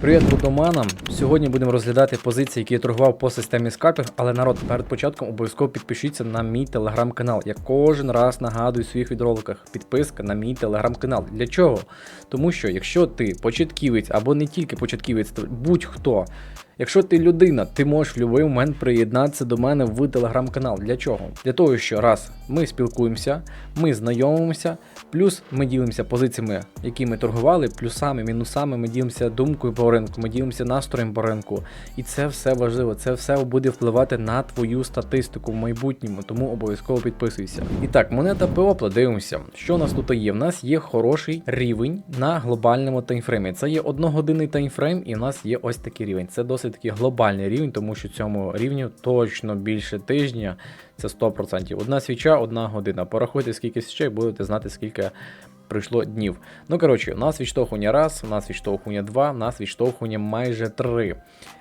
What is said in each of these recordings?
Привіт будоманам! Сьогодні будемо розглядати позиції, які я торгував по системі скальпінг, але народ, перед початком обов'язково підпишіться на мій телеграм-канал. Я кожен раз нагадую в своїх відроликах. Підписка на мій телеграм-канал. Для чого? Тому що якщо ти початківець або не тільки початківець, то будь-хто. Якщо ти людина, ти можеш в будь-який момент приєднатися до мене в телеграм-канал. Для чого? Для того, що раз ми спілкуємося, ми знайомимося, плюс ми ділимося позиціями, які ми торгували, плюсами, мінусами, ми ділимося думкою по ринку, ми ділимося настроєм по ринку. І це все важливо, це все буде впливати на твою статистику в майбутньому, тому обов'язково підписуйся. І так, монета ПОПЛА, дивимося, що у нас тут є. У нас є хороший рівень на глобальному таймфреймі. Це є одногодинний таймфрейм, і у нас є ось такий рівень. Це досить таки глобальний рівень, тому що цьому рівню точно більше тижня. Це 100%. Одна свіча, одна година. Порахуйте, скільки свічей, будете знати, скільки пройшло днів. Ну, коротше, у нас відштовхування раз, у нас відштовхування два, у нас відштовхування майже три.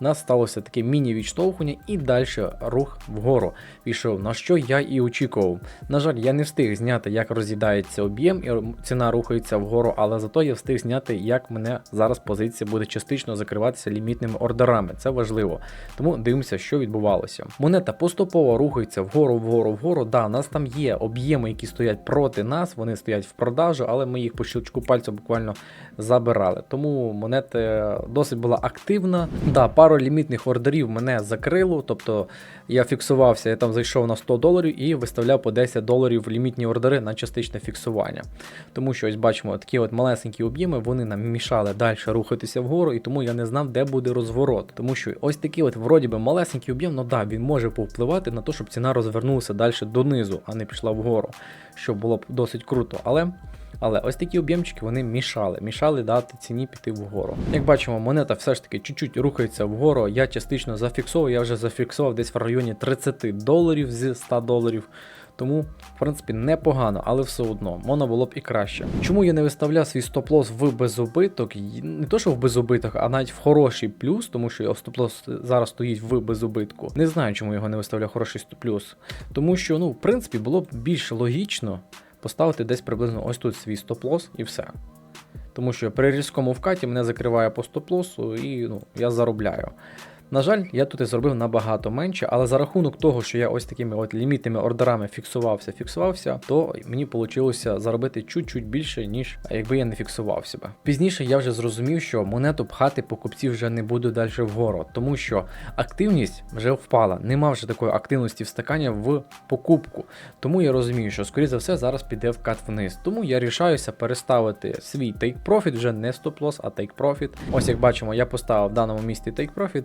Нас сталося таке міні-відштовхування і далі рух вгору пішов, на що я і очікував. На жаль, я не встиг зняти, як роз'їдається об'єм, і ціна рухається вгору, але зато я встиг зняти, як мене зараз позиція буде частично закриватися лімітними ордерами. Це важливо. Тому дивимося, що відбувалося. Монета поступово рухається вгору, вгору, вгору. Да, у нас там є об'єми, які стоять проти нас, вони стоять в продажу, але ми їх по щелчку пальця буквально забирали. Тому монета досить була активна. Да, пару лімітних ордерів мене закрило, тобто я фіксувався, я там зайшов на 100 доларів і виставляв по 10 доларів лімітні ордери на частичне фіксування. Тому що ось бачимо, такі от малесенькі об'єми, вони нам мішали далі рухатися вгору, і тому я не знав, де буде розворот. Тому що ось такий от вроді би малесенький об'єм, ну да, він може повпливати на те, щоб ціна розвернулася далі донизу, а не пішла вгору, що було б досить круто. Але але ось такі об'ємчики вони мішали, мішали дати ціні піти вгору. Як бачимо, монета все ж таки чуть-чуть рухається вгору. Я частично зафіксував, я вже зафіксував десь в районі 30 доларів з 100 доларів. Тому, в принципі, непогано, але все одно, можна було б і краще. Чому я не виставляв свій стоп-лос в безубиток? Не то, що в безубиток, а навіть в хороший плюс, тому що стоп-лос зараз стоїть в безубитку. Не знаю, чому його не виставляв хороший стоп-плюс. Тому що, ну, в принципі, було б більш логічно поставити десь приблизно ось тут свій стоп-лос і все. Тому що при різкому вкаті мене закриває по стоп-лосу і ну, я заробляю. На жаль, я тут і зробив набагато менше, але за рахунок того, що я ось такими от лімітними ордерами фіксувався, фіксувався, то мені вийшло заробити чуть-чуть більше, ніж якби я не фіксував себе. Пізніше я вже зрозумів, що монету пхати покупців вже не буду далі вгору, тому що активність вже впала. Нема вже такої активності встакання в покупку. Тому я розумію, що скоріше за все зараз піде вкат вниз. Тому я рішаюся переставити свій profit, вже не стоп-лосс, а profit. Ось як бачимо, я поставив в даному місці profit.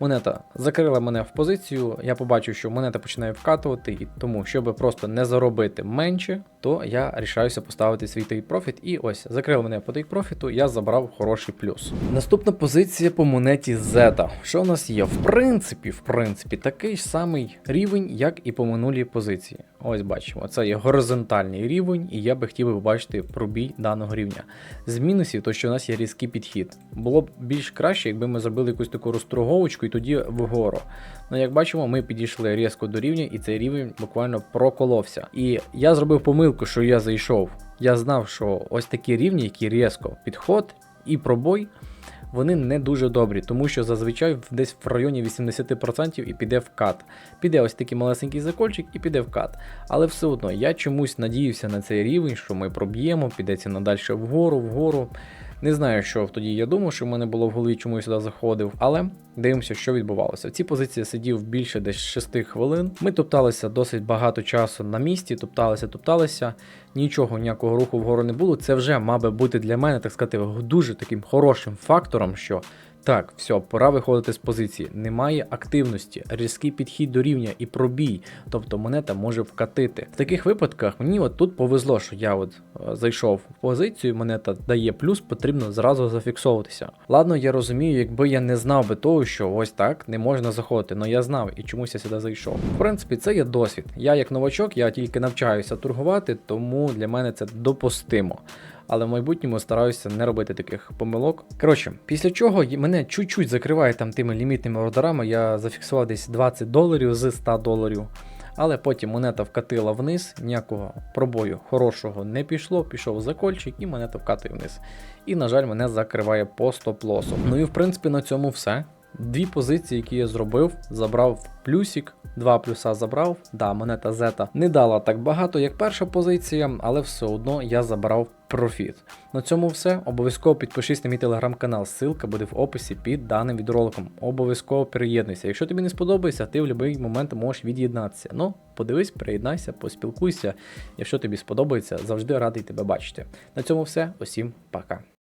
Монета закрила мене в позицію. Я побачив, що монета починає вкатувати, і тому, щоб просто не заробити менше, то я рішаюся поставити свій take profit. І ось закрили мене по take profit, я забрав хороший плюс. Наступна позиція по монеті Z. Що у нас є? В принципі, в принципі, такий самий рівень, як і по минулій позиції. Ось бачимо, це є горизонтальний рівень, і я би хотів побачити пробій даного рівня. З мінусів, то що у нас є різкий підхід. Було б більш краще, якби ми зробили якусь таку розтроговочку і тоді вгору. Ну, як бачимо, ми підійшли різко до рівня, і цей рівень буквально проколовся. І я зробив помилку, що я зайшов. Я знав, що ось такі рівні, які різко підход і пробой. Вони не дуже добрі, тому що зазвичай десь в районі 80% і піде вкат. Піде ось такий малесенький закольчик і піде вкат. Але все одно я чомусь надіявся на цей рівень, що ми проб'ємо, піде ціна далі вгору, вгору. Не знаю, що тоді я думав, що в мене було в голові, чому я сюди заходив, але дивимося, що відбувалося. В цій позиції сидів більше десь 6 хвилин. Ми топталися досить багато часу на місці, топталися, топталися. Нічого, ніякого руху вгору не було. Це вже мав би бути для мене, так сказати, дуже таким хорошим фактором, що. Так, все, пора виходити з позиції. Немає активності, різкий підхід до рівня і пробій, тобто монета може вкатити. В таких випадках мені от тут повезло, що я от е, зайшов в позицію, монета дає плюс, потрібно зразу зафіксовуватися. Ладно, я розумію, якби я не знав би того, що ось так не можна заходити, але я знав і чомусь я сюди зайшов. В принципі, це є досвід. Я як новачок, я тільки навчаюся торгувати, тому для мене це допустимо але в майбутньому стараюся не робити таких помилок. Коротше, після чого мене чуть-чуть закриває там тими лімітними ордерами. Я зафіксував десь 20 доларів з 100 доларів. Але потім монета вкатила вниз, ніякого пробою хорошого не пішло, пішов закольчик і монета вкатує вниз. І, на жаль, мене закриває по стоп-лосу. Ну і в принципі на цьому все. Дві позиції, які я зробив, забрав плюсик, два плюса забрав. Да, монета зета не дала так багато, як перша позиція, але все одно я забрав профіт. На цьому все. Обов'язково підпишись на мій телеграм-канал. Ссылка буде в описі під даним відеороликом. Обов'язково приєднуйся. Якщо тобі не сподобається, ти в будь-який момент можеш від'єднатися. Ну, подивись, приєднайся, поспілкуйся. Якщо тобі сподобається, завжди радий тебе бачити. На цьому все. Усім пока.